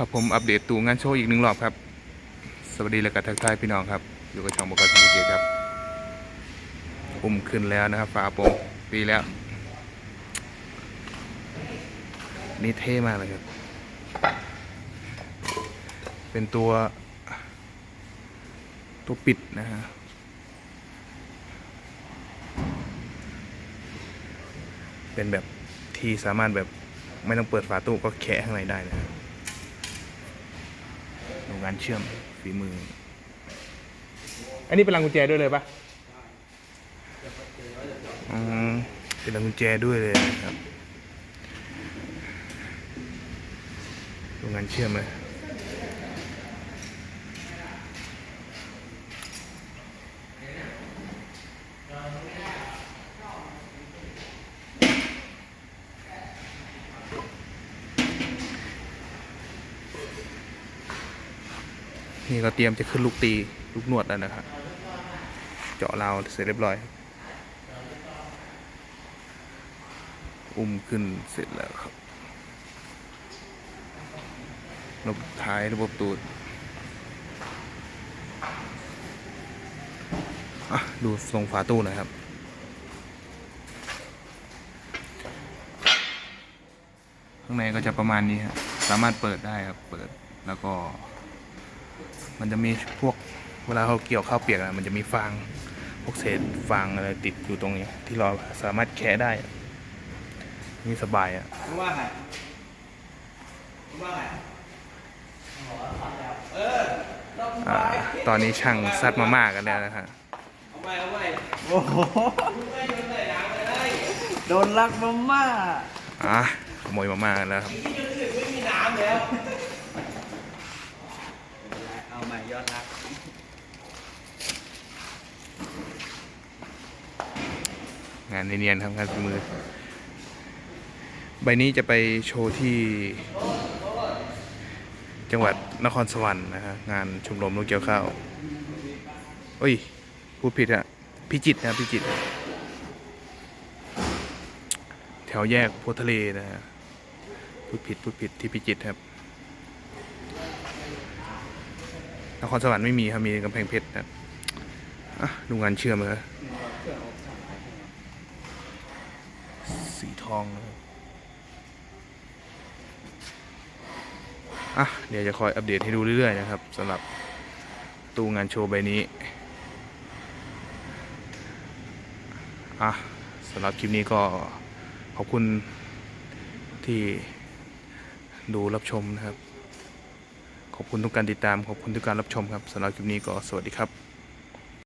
ครับผมอัปเดตตูงานโชว์อีกหนึ่งรอบครับ สวัสดีและก็ทักทายพี่น้องครับ อยู่กับช่องบกทีวีครับอุ้มขึ้นแล้วนะครับฝาโปร่งปีแล้ว นี่เท่มากเลยครับ เป็นตัว ตัวปิดนะฮะเป็นแบบที่สามารถแบบไม่ต้องเปิดฝาตู้ก็แคะข้างในได้นะครับ งานเชื่อมฝีมือ อันนี้เป็นรังกุญแจด้วยเลยปะอืมเป็นรังกุญแจด้วยเลยครับโรงงานเชื่อมเลย นี่ก็เตรียมจะขึ้นลูกตีลูกนวดแล้วนะครับ เจาะราวเสร็จเรียบร้อย อุ้มขึ้นเสร็จแล้วครับระบบท้ายระบบตูดดูทรงฝาตู้หน่อยครับ ข้างในก็จะประมาณนี้ครับสามารถเปิดได้ครับ เปิดแล้วก็ มันจะมีพวกเวลาเขาเกี่ยวข้าวเปียกอะมันจะมีฟางพวกเศษฟางอะไรติดอยู่ตรงนี้ ที่เราสามารถแคะได้อะนี่สบายอะมึงว่าไงมึงว่าไงอ่าตอนนี้ช่างซัดมาม่ากันแล้วนะฮะเอาไปเอาไปโอ้โหโดนลักมาม่าอะขโมยมาม่ากันแล้วครับ ที่จนอื่นไม่มีน้ำแล้วเอาใหม่ยอดรัก งานเนียนๆทำงานฝีมือ ใบนี้จะไปโชว์ที่ จังหวัดนครสวรรค์นะฮะงานชมรมลูกเกี่ยวข้าวเอ้ยพูดผิดอะพิจิตนะพิจิต แถวแยกโพทะเลนะฮะพูดผิดพูดผิดที่พิจิตครับนครสวรรค์ไม่มีครับมีกำแพงเพชรนะครับอะดูงานเชื่อมเลยสี ทองอะเดี๋ยวจะคอยอัปเดตให้ดูเรื่อยๆนะครับสำหรับตู้งานโชว์ใบนี้อะสำหรับคลิปนี้ก็ขอบคุณที่ดูรับชมนะครับ ขอบคุณทุกการติดตาม ขอบคุณทุกการรับชมครับสำหรับคลิปนี้ก็สวัสดีครับ